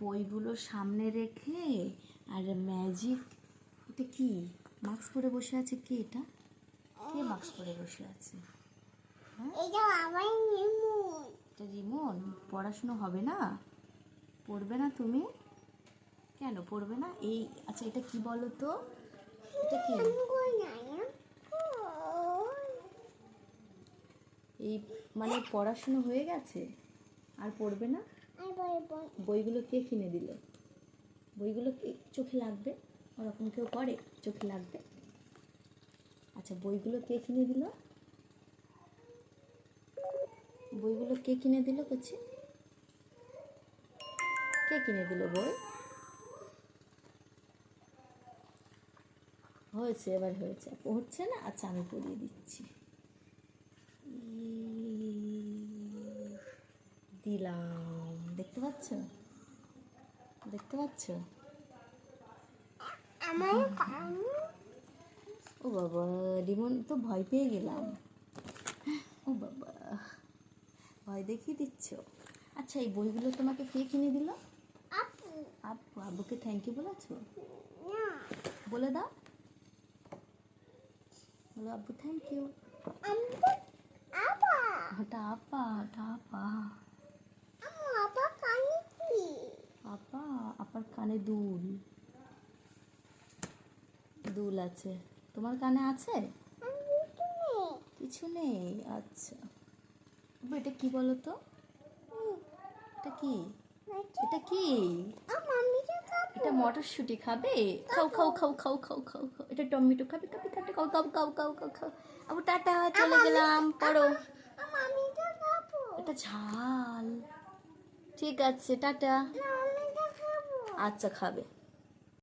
বইগুলো সামনে রেখে আর ম্যাজিক এটা কি? মাস্ক পরে বসে আছে কে এটা? কে মাস্ক পরে বসে আছে? এটা নিমুন এটা রিমন? পড়াশুনো হবে না? পড়বে না তুমি? কেন পড়বে না? এই আচ্ছা এটা কি বলো তো? এটা কি? এই মানে পড়াশুনো হয়ে গেছে? আর পড়বে না? বইগুলো কে কিনে দিল? বইগুলো কে চোখে লাগবে? ওরকম কেউ করে? চোখে লাগবে? আচ্ছা বইগুলো কে কিনে দিল? বইগুলো কে কিনে দিল করছি কে কিনে দিল বই? হয়েছে, এবার হয়েছে। হচ্ছে না? আচ্ছা আমি পড়িয়ে দিচ্ছি। দিলাম। দেখতে পাচ্ছ? দেখতে পাচ্ছ? ও বাবা রিমন তো ভয় পেয়ে গেলাম। ও বাবা ভয় দেখিয়ে দিচ্ছ? আচ্ছা এই বইগুলো তোমাকে কে কিনে দিল? আপু। আব্বু আব্বুকে থ্যাংক ইউ বলেছ? বলে দাও। বলো আব্বু থ্যাংক ইউ ওটা আপা ওটা আপা আম্মু আপা কানে কি আপা আপার কানে দুল। দুল আছে। তোমার কানে আছে? কিছু নেই। আচ্ছা। এটা কি বলো তো এটা কি? এটা কি? এটা মটরশুঁটি খাবে? খাও খাও খাও খাও খাও খাও খাও। এটা টমেটো খাবে? খাবে খাবে, খাও খাও খাও খাও খাও খাও। আবু টাটা, চলে গেলাম। পড়ো। এটা ঝাল। ঠিক আছে, টাটা। আচ্ছা খাবে।